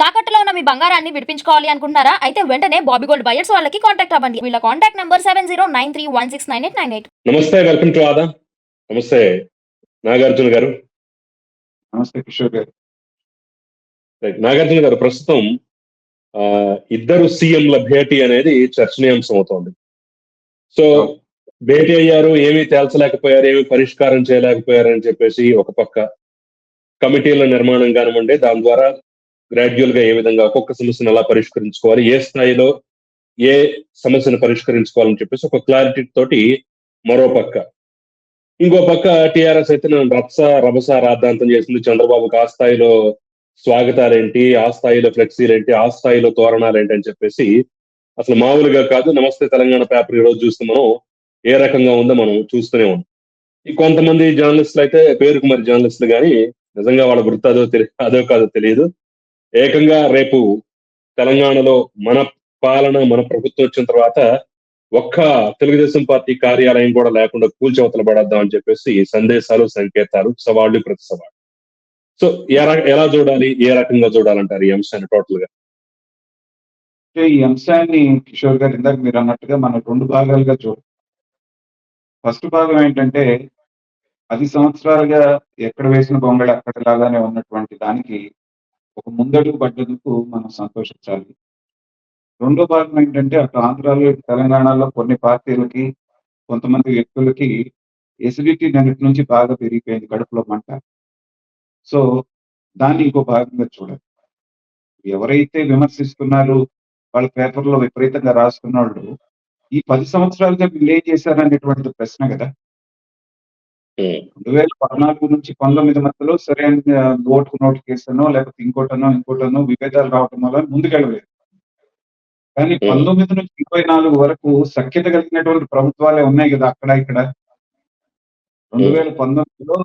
తాకట్టులో ఉన్న మీ బంగారాన్ని విడిపించుకోవాలి అనుకుంటున్నారా? అయితే వెంటనే బాబీ గోల్డ్ బయర్స్ వాళ్ళకి కాంటాక్ట్ అవ్వండి. వీళ్ళ contact number seven zero nine three one six nine eight nine eight నమస్తే వెల్కమ్ టు ఆదా నమస్తే నాగార్జున గారు. నమస్తే కిషోర్ గారు. రైట్. నాగార్జున గారు ప్రస్తుతం ఆ, ఇద్దరు సీఎంల భేటీ అనేది చర్చనీయాంశం అవుతోంది. సో భేటీ అయ్యారు ఏమీ తేల్చలేకపోయారు ఏమీ పరిష్కారం చేయలేకపోయారు అని చెప్పేసి ఒక పక్క కమిటీల నిర్మాణం కానివ్వండి దాని ద్వారా గ్రాడ్యువల్గా ఏ విధంగా ఒక్కొక్క సమస్యను ఎలా పరిష్కరించుకోవాలి ఏ స్థాయిలో ఏ సమస్యను పరిష్కరించుకోవాలని చెప్పేసి ఒక క్లారిటీ తోటి మరో పక్క. ఇంకో పక్క టిఆర్ఎస్ అయితే నేను రప్స రభస రాద్ధాంతం చేసింది. చంద్రబాబుకి ఆ స్థాయిలో స్వాగతాలేంటి ఆ స్థాయిలో ఫ్లెక్సీలేంటి ఆ స్థాయిలో తోరణాలేంటి అని చెప్పేసి అసలు మామూలుగా కాదు నమస్తే తెలంగాణ పేపర్ ఈ రోజు చూస్తే మనం ఏ రకంగా ఉందో మనం చూస్తూనే ఉన్నాం. కొంతమంది జర్నలిస్టులు అయితే పేరుకు మరి జర్నలిస్టులు కానీ నిజంగా వాళ్ళ వృత్తి అదో అదో కాదో తెలియదు. ఏకంగా రేపు తెలంగాణలో మన పాలన మన ప్రభుత్వం వచ్చిన తర్వాత ఒక్క తెలుగుదేశం పార్టీ కార్యాలయం కూడా లేకుండా కూల్చవతలు పడేద్దాం అని చెప్పేసి సందేశాలు సంకేతాలు సవాళ్ళు ప్రతి సవాళ్ళు. సో ఎలా ఎలా చూడాలి? ఏ రకంగా చూడాలంటారు ఈ అంశాన్ని టోటల్గా ఈ అంశాన్ని కిషోర్ గారు ఇందాక మీరు అన్నట్టుగా మనం రెండు భాగాలుగా చూ ఫస్ట్ భాగం ఏంటంటే పది సంవత్సరాలుగా ఎక్కడ వేసిన బొమ్మలు అక్కడ లాగానే ఉన్నటువంటి దానికి ఒక ముందడుగు పడ్డందుకు మనం సంతోషించాలి. రెండో భాగం ఏంటంటే అటు ఆంధ్రాలో తెలంగాణలో కొన్ని పార్టీలకి కొంతమంది వ్యక్తులకి ఎసిడిటీ నిన్నటి నుంచి బాగా పెరిగిపోయింది కడుపులో మంట. సో దాన్ని ఇంకో భాగంగా చూడాలి. ఎవరైతే విమర్శిస్తున్నారో వాళ్ళ పేపర్లో విపరీతంగా రాస్తున్న వాళ్ళు ఈ పది సంవత్సరాలుగా వీళ్ళు ఏం అనేటువంటి ప్రశ్న కదా. రెండు వేల పద్నాలుగు నుంచి పంతొమ్మిది మధ్యలో సరైన ఓటుకు నోటు కేసునో లేకపోతే ఇంకోటనో ఇంకోటనో విభేదాలు రావటం వల్ల ముందుకెళ్ళలేదు కానీ. పంతొమ్మిది నుంచి ఇరవై నాలుగు వరకు సఖ్యత కలిగినటువంటి ప్రభుత్వాలే ఉన్నాయి కదా అక్కడ ఇక్కడ రెండు. వేల పంతొమ్మిదిలో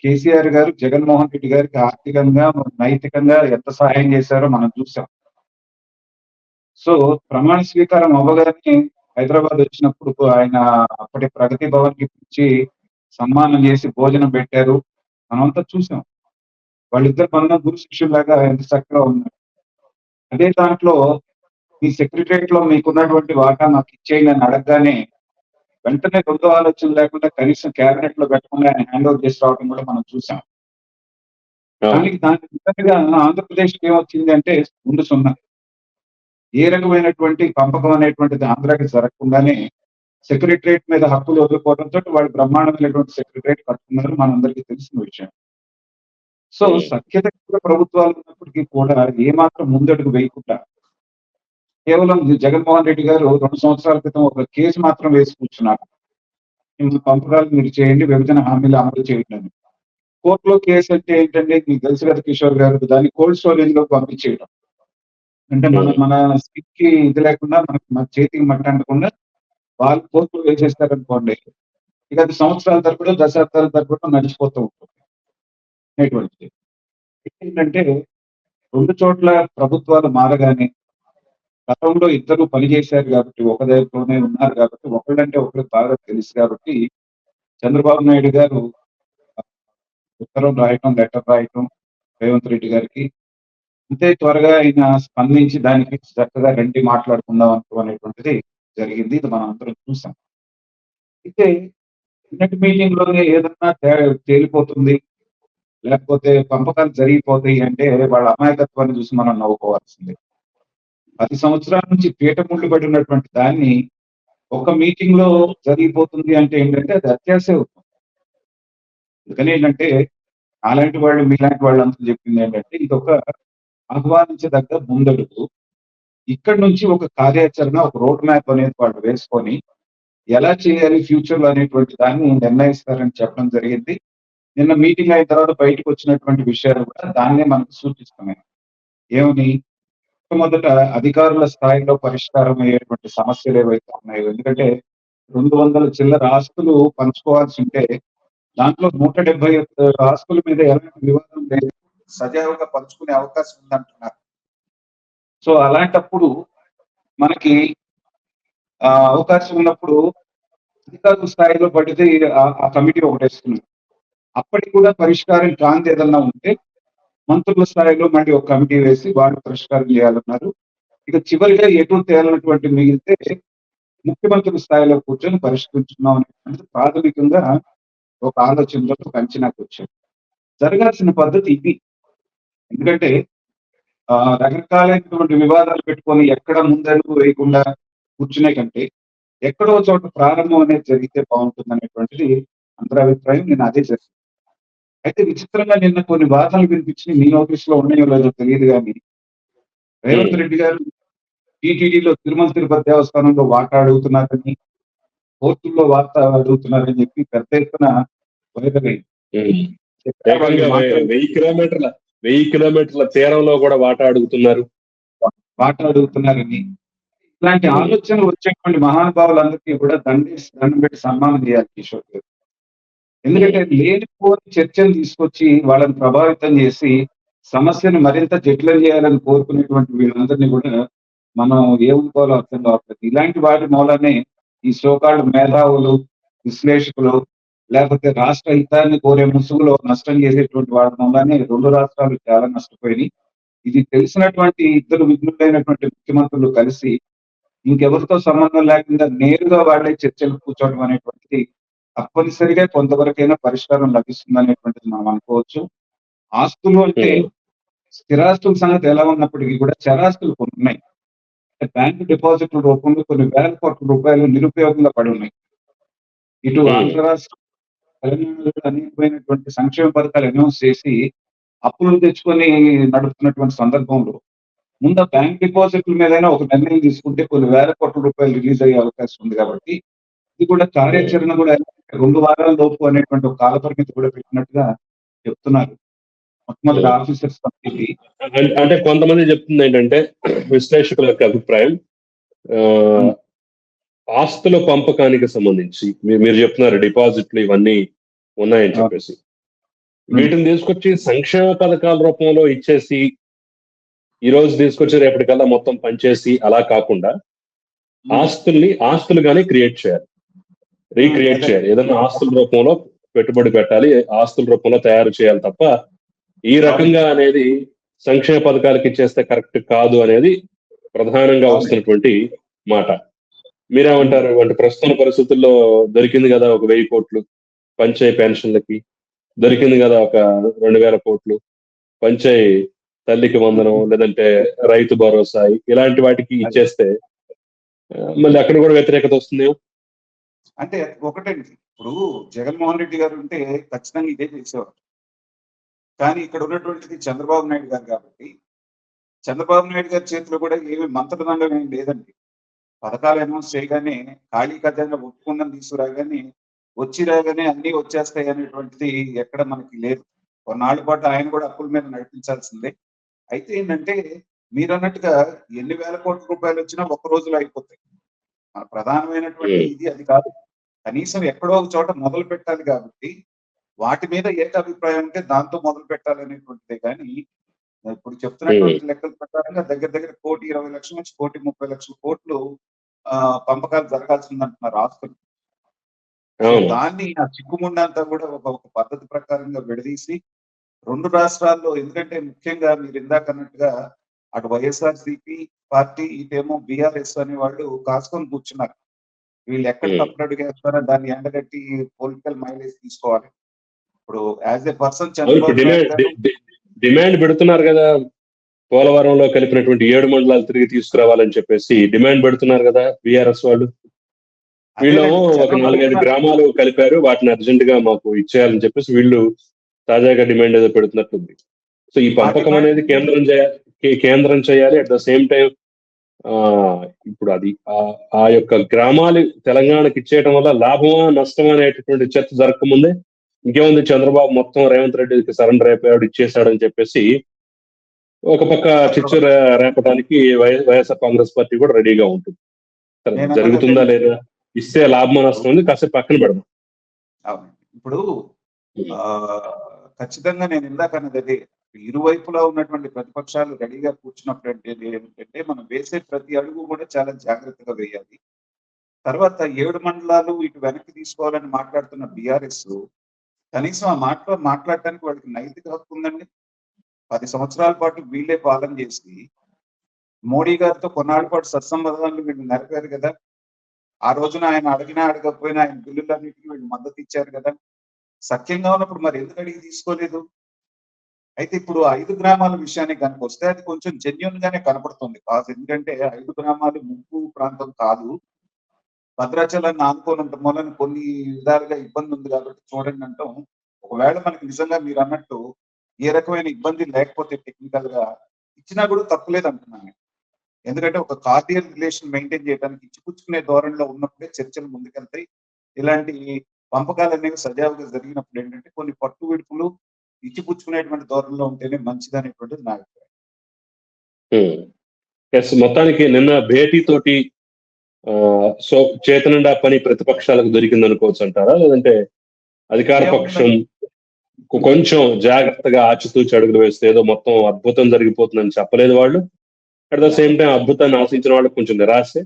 కేసీఆర్ గారు జగన్మోహన్ రెడ్డి గారికి ఆర్థికంగా నైతికంగా ఎంత సహాయం చేశారో మనం చూసాం సో ప్రమాణ స్వీకారం అవ్వగానే హైదరాబాద్ వచ్చినప్పుడు ఆయన అప్పటి ప్రగతి భవన్కి పిలిచి సన్మానం చేసి భోజనం పెట్టారు. మనమంతా చూసాం. వాళ్ళిద్దరు బంధం గురు శిష్యులాగా ఎంత చక్కగా ఉన్నారు. అదే దాంట్లో మీ సెక్రటరియట్లో మీకున్నటువంటి వాటా నాకు ఇచ్చేయండి అని అడగగానే వెంటనే రెండో ఆలోచన లేకుండా కనీసం క్యాబినెట్లో పెట్టకుండా ఆయన హ్యాండ్ ఓవర్ చేసి రావడం కూడా మనం చూసాం. దానికి నిజంగా ఆంధ్రప్రదేశ్ ఏమొచ్చింది అంటే ముందు సున్నా. ఏ రకమైనటువంటి పంపకం అనేటువంటిది ఆంధ్రాకి జరగకుండానే సెక్రటరేట్ మీద హక్కులు వదులుకోవడంతో వాళ్ళు బ్రహ్మాండమైనటువంటి సెక్రటరేట్ కట్టుకున్నారు మనందరికీ తెలిసిన విషయం. So Hmm. సఖ్యత ప్రభుత్వాలు ఉన్నప్పటికీ కూడా ఏమాత్రం ముందడుగు వేయకుండా కేవలం జగన్మోహన్ రెడ్డి గారు రెండు సంవత్సరాల క్రితం ఒక కేసు మాత్రం వేసి కూర్చున్నారు. పంపకాలు మీరు చేయండి విభజన హామీలు అమలు చేయండి అని. కోర్టులో కేసు అంటే ఏంటంటే మీకు తెలుసు కదా కిషోర్ గారు దాన్ని కోల్డ్ స్టోరేజ్లో పంపించేయడం. అంటే మన మన స్కిట్కి ఇది లేకుండా మనకి మన చేతికి మట్టి అంటకుండా వాళ్ళు కోర్టులో వేసేస్తారనుకోండి ఇక అది సంవత్సరాల తరపున దశాబ్దాల తరపున నడిచిపోతూ ఉంటుంది. అనేటువంటిది ఏంటంటే రెండు చోట్ల ప్రభుత్వాలు మారగానే గతంలో ఇద్దరు పనిచేశారు కాబట్టి ఒక దగ్గరలోనే ఉన్నారు కాబట్టి ఒకళ్ళంటే ఒకరికి బాగా తెలుసు కాబట్టి చంద్రబాబు నాయుడు గారు ఉత్తరం రాయటం లెటర్ రాయటం రేవంత్ రెడ్డి గారికి అంతే త్వరగా ఆయన స్పందించి దానికి చక్కగా రండి మాట్లాడుకుందాం అనుకోనేటువంటిది జరిగింది. ఇది మనం అందరం చూసాం. అయితే నిన్నటి మీటింగ్లోనే ఏదన్నా తేలిపోతుంది. లేకపోతే పంపకాలు జరిగిపోతాయి అంటే వాళ్ళ అమాయకత్వాన్ని చూసి మనం నవ్వుకోవాల్సిందే. పది సంవత్సరాల నుంచి పీఠముళ్ళు పడి ఉన్నటువంటి దాన్ని ఒక మీటింగ్లో జరిగిపోతుంది అంటే ఏంటంటే అది అత్యాశ అవుతుంది అందుకని ఏంటంటే అలాంటి వాళ్ళు మీలాంటి వాళ్ళు అంతా చెప్పింది ఏంటంటే ఇది ఒక ఆహ్వానించదగ్గ ముందడుగు. ఇక్కడ నుంచి ఒక కార్యాచరణ ఒక రోడ్ మ్యాప్ అనేది వాళ్ళు వేసుకొని ఎలా చేయాలి ఫ్యూచర్లో అనేటువంటి దాన్ని నిర్ణయిస్తారని చెప్పడం జరిగింది. నిన్న మీటింగ్ అయిన తర్వాత బయటకు వచ్చినటువంటి విషయాలు కూడా దాన్నే మనకు సూచిస్తున్నాయి. ఏమని? మొదట అధికారుల స్థాయిలో పరిష్కారం అయ్యేటువంటి సమస్యలు ఏవైతే ఉన్నాయో ఎందుకంటే రెండు వందల చిల్లర ఆస్తులు పంచుకోవాల్సి ఉంటే దాంట్లో నూట డెబ్బై ఆస్తుల మీద ఎలాంటి వివాదం లేదు. సజావుగా పంచుకునే అవకాశం ఉందంటున్నారు. సో అలాంటప్పుడు మనకి ఆ అవకాశం ఉన్నప్పుడు అధికారుల స్థాయిలో పడితే ఆ- కమిటీ ఒకటి అప్పటికి కూడా పరిష్కారం కాంతి ఏదన్నా ఉంటే మంత్రుల స్థాయిలో మళ్ళీ ఒక కమిటీ వేసి వాళ్ళు పరిష్కారం చేయాలన్నారు. ఇక చివరిగా ఎటు తేలనటువంటి మిగిలితే ముఖ్యమంత్రుల స్థాయిలో కూర్చొని పరిష్కరించుకున్నాం అనేటువంటిది ప్రాథమికంగా ఒక ఆలోచనతో ఒక అంచనాకు వచ్చారు జరగాల్సిన పద్ధతి ఇది. ఎందుకంటే రకరకాలైనటువంటి వివాదాలు పెట్టుకొని ఎక్కడ ముందడుగు వేయకుండా కూర్చునే కంటే ఎక్కడో చోట ప్రారంభం అనేది జరిగితే బాగుంటుంది అనేటువంటిది అందరి అభిప్రాయం నేను అదే చేస్తాను. అయితే విచిత్రంగా నిన్న కొన్ని వార్తలు వినిపించి మీ నోటీస్లో ఉన్నాయో లేదో తెలియదు కానీ రేవంత్ రెడ్డి గారు టీటీడీలో తిరుమల తిరుపతి దేవస్థానంలో వాటా అడుగుతున్నారని కోర్టుల్లో వార్త అడుగుతున్నారని చెప్పి పెద్ద ఎత్తున వైరల్ అయింది. వె- వెయ్యి కిలోమీటర్ల వెయ్యి కిలోమీటర్ల తీరంలో కూడా వాటా అడుగుతున్నారు. వాటా అడుగుతున్నారని. ఇలాంటి ఆలోచనలు వచ్చేటువంటి మహానుభావులందరికీ కూడా దండేసి దండం పెట్టి సన్మానం చేయాలి కిషోర్ గారు. ఎందుకంటే లేనిపోని చర్చలు తీసుకొచ్చి వాళ్ళని ప్రభావితం చేసి సమస్యను మరింత జటిలం చేయాలని కోరుకునేటువంటి వీళ్ళందరినీ కూడా మనం ఏమనుకోవాలో అర్థం కావట్లేదు. ఇలాంటి వాటి మూలనే ఈ సోకాళ్ళు మేధావులు విశ్లేషకులు లేకపోతే రాష్ట్ర హితాన్ని కోరే ముసుగులో నష్టం చేసేటువంటి వాడి మూలనే రెండు రాష్ట్రాలు చాలా నష్టపోయినాయి. ఇది తెలిసినటువంటి ఇద్దరు విఘ్నులైనటువంటి ముఖ్యమంత్రులు కలిసి ఇంకెవరితో సంబంధం లేకుండా నేరుగా వాళ్ళే చర్చలు కూర్చోవడం అనేటువంటిది తప్పనిసరిగా కొంతవరకైనా పరిష్కారం లభిస్తుంది అనేటువంటిది మనం అనుకోవచ్చు. ఆస్తులు అంటే స్థిరాస్తుల సంగతి ఎలా ఉన్నప్పటికీ కూడా చరాస్తులు కొన్ని ఉన్నాయి. బ్యాంకు డిపాజిట్ల రూపంలో కొన్ని వేల కోట్ల రూపాయలు నిరుపయోగంగా పడి ఉన్నాయి. ఇటు. ఆంధ్ర రాష్ట్రం తెలంగాణలో అనేకమైనటువంటి సంక్షేమ పథకాలు అనౌన్స్ చేసి అప్పులు తెచ్చుకొని నడుపుతున్నటువంటి సందర్భంలో ముందు బ్యాంక్ డిపాజిట్ల మీదైనా ఒక నిర్ణయం తీసుకుంటే కొన్ని వేల కోట్ల రూపాయలు రిలీజ్ అయ్యే అవకాశం ఉంది కాబట్టి ఇది కూడా కార్యాచరణ కూడా రెండు వారాల లోపు అనేటువంటి ఒక కాలపరిమితి కూడా పెట్టినట్టుగా చెప్తున్నారు. మొట్టమొదటి ఆఫీసర్స్ కమిటీ అంటే కొంతమంది చెప్తుంది ఏంటంటే విశ్లేషకుల యొక్క అభిప్రాయం. ఆ, ఆస్తుల పంపకానికి సంబంధించి మీరు చెప్తున్నారు డిపాజిట్లు ఇవన్నీ ఉన్నాయని చెప్పేసి. వీటిని తీసుకొచ్చి సంక్షేమ పథకాల రూపంలో ఇచ్చేసి ఈ రోజు తీసుకొచ్చి రేపటికల్లా మొత్తం పనిచేసి అలా కాకుండా ఆస్తుల్ని ఆస్తులుగానే క్రియేట్ చేయాలి. రీక్రియేట్ చేయాలి. ఏదైనా ఆస్తుల రూపంలో పెట్టుబడి పెట్టాలి ఆస్తుల రూపంలో తయారు చేయాలి తప్ప ఈ రకంగా అనేది సంక్షేమ పథకాలకి ఇచ్చేస్తే కరెక్ట్ కాదు అనేది ప్రధానంగా వస్తున్నటువంటి మాట. మీరేమంటారు? అంటే ప్రస్తుత పరిస్థితుల్లో దొరికింది కదా ఒక వెయ్యి కోట్లు పంచాయి పెన్షన్లకి. దొరికింది కదా ఒక రెండు వేల కోట్లు పంచాయి తల్లికి వందనం లేదంటే రైతు భరోసా ఇలాంటి వాటికి ఇచ్చేస్తే మళ్ళీ అక్కడ కూడా వ్యతిరేకత వస్తుంది అంటే ఒకటండి. ఇప్పుడు జగన్మోహన్ రెడ్డి గారు ఉంటే ఖచ్చితంగా ఇదే చేసేవారు. కానీ ఇక్కడ ఉన్నటువంటిది చంద్రబాబు నాయుడు గారు కాబట్టి చంద్రబాబు నాయుడు గారి చేతిలో కూడా ఏమి మంత్రదండం ఏం లేదండి. పథకాలు అనౌన్స్ చేయగానే ఖాళీ ఖజానా ఒప్పుకుందని తీసుకురాగానే వచ్చి రాగానే అన్ని వచ్చేస్తాయి అనేటువంటిది ఎక్కడ మనకి లేదు. కొన్నాళ్ళ పాటు ఆయన కూడా అప్పుల మీద నడిపించాల్సిందే. అయితే ఏంటంటే మీరు అన్నట్టుగా ఎన్ని వేల కోట్ల రూపాయలు వచ్చినా ఒక రోజులో అయిపోతాయి. మన ప్రధానమైనటువంటి ఇది అది కాదు. కనీసం ఎక్కడో ఒక చోట మొదలు పెట్టాలి కాబట్టి వాటి మీద ఏకాభిప్రాయం ఉంటే దాంతో మొదలు పెట్టాలనేటువంటిదే కానీ ఇప్పుడు చెప్తున్నటువంటి లెక్కల ప్రకారంగా దగ్గర దగ్గర కోటి ఇరవై లక్షల నుంచి కోటి ముప్పై లక్షల కోట్లు పంపకాలు జరగాల్సింది అంటున్నారు ఆస్తులు దాన్ని ఆ చిక్కుముండంతా కూడా ఒక పద్ధతి ప్రకారంగా విడదీసి రెండు రాష్ట్రాల్లో ఎందుకంటే ముఖ్యంగా మీరు ఇందాక అన్నట్టుగా అటు వైఎస్ఆర్ సిపి పార్టీ ఇటేమో బీఆర్ఎస్ అనే వాళ్ళు కాసుకొని కూర్చున్నారు. వీళ్ళు ఎక్కడ. తప్పుడు అడిగేస్తారో దాన్ని ఎండగట్టి పొలిటికల్ మైలేజ్ తీసుకోవాలి. ఇప్పుడు as a person Chandrababu demand పెడుతున్నారు కదా. పోలవరంలో కలిపినటువంటి ఏడు మండలాలు తిరిగి తీసుకురావాలని చెప్పేసి డిమాండ్ పెడుతున్నారు కదా బీఆర్ఎస్ వాళ్ళు. వీళ్ళు ఒక నాలుగైదు గ్రామాలు కలిపారు. వాటిని అర్జెంట్గా మాకు ఇచ్చేయాలని చెప్పేసి వీళ్ళు తాజాగా డిమాండ్ ఏదో పెడుతున్నట్టుంది. సో ఈ పంపకం అనేది కేంద్రం చేయాలి కేంద్రం చేయాలి. అట్ ద సేమ్ టైం ఆ ఇప్పుడు అది ఆ- యొక్క గ్రామాలు తెలంగాణకి ఇచ్చేయడం వల్ల లాభమా నష్టమా అనేటటువంటి చర్చ జరగకముందే ఇంకేముంది? చంద్రబాబు మొత్తం రేవంత్ రెడ్డికి సరెండర్ అయిపోయాడు ఇచ్చేసాడని చెప్పేసి ఒక పక్క చిచ్చు రేపడానికి వైఎస్ఆర్ కాంగ్రెస్ పార్టీ కూడా రెడీగా ఉంటుంది. జరుగుతుందా లేదా? ఇస్తే లాభమా నష్టం ఉంది కాసేపు పక్కన పెడదాం. ఇప్పుడు ఆ ఖచ్చితంగా నేను ఇందాక అన్నది ఇరువైపులా ఉన్నటువంటి ప్రతిపక్షాలు రెడీగా కూర్చున్నప్పుడు ఏంటంటే మనం వేసే ప్రతి అడుగు కూడా చాలా జాగ్రత్తగా వేయాలి. తర్వాత ఏడు మండలాలు ఇటు వెనక్కి తీసుకోవాలని మాట్లాడుతున్న బీఆర్ఎస్ కనీసం ఆ మాటలో మాట్లాడటానికి వాళ్ళకి నైతిక హక్కు ఉందండి? పది సంవత్సరాల పాటు వీళ్ళే పాలన చేసి మోడీ గారితో కొన్నాళ్ళ పాటు సత్సంబంధాలు వీళ్ళు నడిపారు కదా. ఆ రోజున ఆయన అడిగినా అడగకపోయినా ఆయన బిల్లులన్నింటికి వీళ్ళు మద్దతు ఇచ్చారు కదా. సఖ్యంగా ఉన్నప్పుడు మరి ఎందుకు అడిగి తీసుకోలేదు? అయితే ఇప్పుడు ఐదు గ్రామాల విషయానికి కనుక వస్తే అది కొంచెం జెన్యున్ గానే కనపడుతుంది కాదు. ఎందుకంటే ఐదు గ్రామాలు ముంపు ప్రాంతం కాదు. భద్రాచలాన్ని ఆనుకోనంత మూలన కొన్ని విధాలుగా ఇబ్బంది ఉంది కాబట్టి చూడండి అంటాం. ఒకవేళ మనకి నిజంగా మీరు అన్నట్టు ఏ రకమైన ఇబ్బంది లేకపోతే టెక్నికల్గా ఇచ్చినా కూడా తప్పులేదు అంటున్నాను నేను. ఎందుకంటే ఒక కార్డియల్ రిలేషన్ మెయింటైన్ చేయడానికి ఇచ్చిపుచ్చుకునే ధోరణిలో ఉన్నప్పుడే చర్చలు ముందుకెళ్తాయి. ఇలాంటి పంపకాలు అనేవి సజావుగా జరిగినప్పుడు ఏంటంటే కొన్ని పట్టు విడుపులు ఇచ్చిపుచ్చుకునేటువంటి ధోరణిలో ఉంటేనే మంచిది అనేటువంటిది నా అభిప్రాయం. ఎస్ మొత్తానికి నిన్న భేటీ తోటి ఆ, సో చేతనండా పని ప్రతిపక్షాలకు దొరికింది అనుకోవచ్చు అంటారా లేదంటే అధికార పక్షం కొంచెం జాగ్రత్తగా ఆచితూచి అడుగులు వేస్తే ఏదో మొత్తం అద్భుతం జరిగిపోతుందని చెప్పలేదు వాళ్ళు. అట్ ద సేమ్ టైం అద్భుతాన్ని ఆశించిన వాళ్ళకి కొంచెం నిరాశే.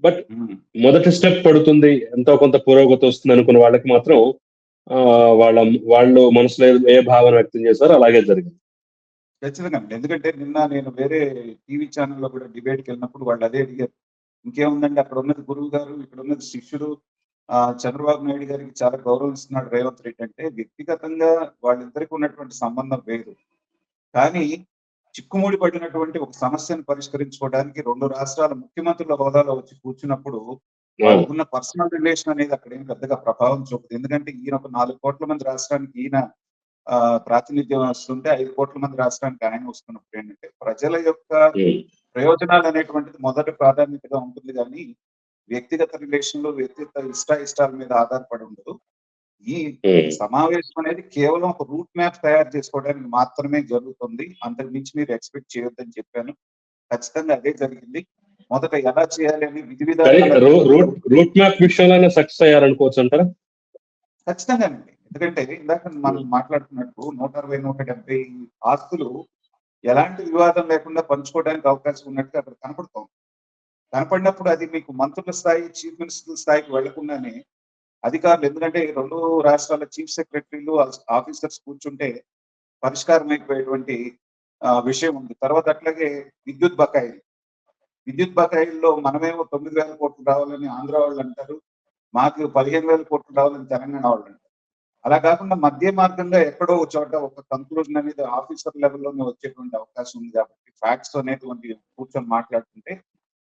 But um. మొదటి స్టెప్ పడుతుంది ఎంతో కొంత పురోగతి వస్తుంది అనుకున్న వాళ్ళకి మాత్రం ఆ, వాళ్ళ వాళ్ళు మనసులో ఏ- భావన వ్యక్తం చేశారో అలాగే జరిగింది. ఖచ్చితంగా. ఎందుకంటే నిన్న నేను వేరే టీవీ ఛానల్లో కూడా డిబేట్కి వెళ్ళినప్పుడు వాళ్ళు అదే అడిగారు. ఇంకేముందండి? అక్కడ ఉన్నది గురువు గారు ఇక్కడ ఉన్నది శిష్యుడు చంద్రబాబు నాయుడు గారికి చాలా గౌరవం ఇస్తున్నాడు రేవంత్ రెడ్డి అంటే వ్యక్తిగతంగా వాళ్ళిద్దరికి ఉన్నటువంటి సంబంధం వేరు. కానీ చిక్కుముడి పడినటువంటి ఒక సమస్యను పరిష్కరించుకోవడానికి రెండు రాష్ట్రాల ముఖ్యమంత్రుల హోదాలో వచ్చి కూర్చున్నప్పుడు వాళ్ళకున్న పర్సనల్ రిలేషన్ అనేది అక్కడ ఏం పెద్దగా ప్రభావం చూపదు. ఎందుకంటే ఈయన ఒక నాలుగు కోట్ల మంది రాష్ట్రానికి ఈయన ఆ, ప్రాతినిధ్యం వస్తుంటే ఐదు కోట్ల మంది రాష్ట్రానికి ఆయన వస్తున్నప్పుడు ఏంటంటే ప్రజల యొక్క ప్రయోజనాలు అనేటువంటిది మొదటి ప్రాధాన్యతగా ఉంటుంది. కానీ వ్యక్తిగత రిలేషన్లు వ్యక్తిగత ఇష్ట ఇష్టాల మీద ఆధారపడి ఉండదు. ఈ. సమావేశం అనేది కేవలం ఒక రూట్ మ్యాప్ తయారు చేసుకోవడానికి మాత్రమే జరుగుతుంది. అంతకు మించి మీరు ఎక్స్పెక్ట్ చేయొద్దని చెప్పాను. ఖచ్చితంగా అదే జరిగింది. మొదట ఎలా చేయాలి అని విధి రూ- రూట్ మ్యాప్ సక్సెస్ అయ్యారనుకోవచ్చు అంటారా? ఖచ్చితంగానండి. ఎందుకంటే ఇందాక మనం మాట్లాడుతున్నట్టు నూట అరవై నూట డెబ్బై ఆస్తులు ఎలాంటి వివాదం లేకుండా పంచుకోవడానికి అవకాశం ఉన్నట్టుగా అక్కడ కనపడుతోంది. కనపడినప్పుడు అది మీకు మంత్రుల స్థాయి చీఫ్ మినిస్టర్ స్థాయికి వెళ్ళకుండానే అధికారులు ఎందుకంటే రెండు రాష్ట్రాల చీఫ్ సెక్రటరీలు ఆఫీసర్స్ కూర్చుంటే పరిష్కారం అయిపోయేటువంటి విషయం ఉంది. తర్వాత అట్లాగే విద్యుత్ బకాయిలు. విద్యుత్ బకాయిల్లో మనమేమో తొమ్మిది వేల కోట్లు రావాలని ఆంధ్ర వాళ్ళు అంటారు. మాకు పదిహేను వేల కోట్లు రావాలని తెలంగాణ వాళ్ళు అంటారు. అలా కాకుండా మధ్య మార్గంగా ఎక్కడో చోట ఒక కంక్లూజన్ అనేది ఆఫీసర్ లెవెల్లోనే వచ్చేటువంటి అవకాశం ఉంది కాబట్టి ఫ్యాక్ట్స్ అనేటువంటి కూర్చొని మాట్లాడుతుంటే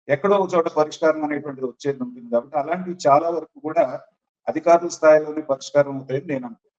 ఎక్కడో ఒక చోట పరిష్కారం అనేటువంటిది వచ్చేది ఉంటుంది. కాబట్టి అలాంటివి చాలా వరకు కూడా అధికారుల స్థాయిలోనే పరిష్కారం అవుతాయని నేను అనుకుంటున్నాను.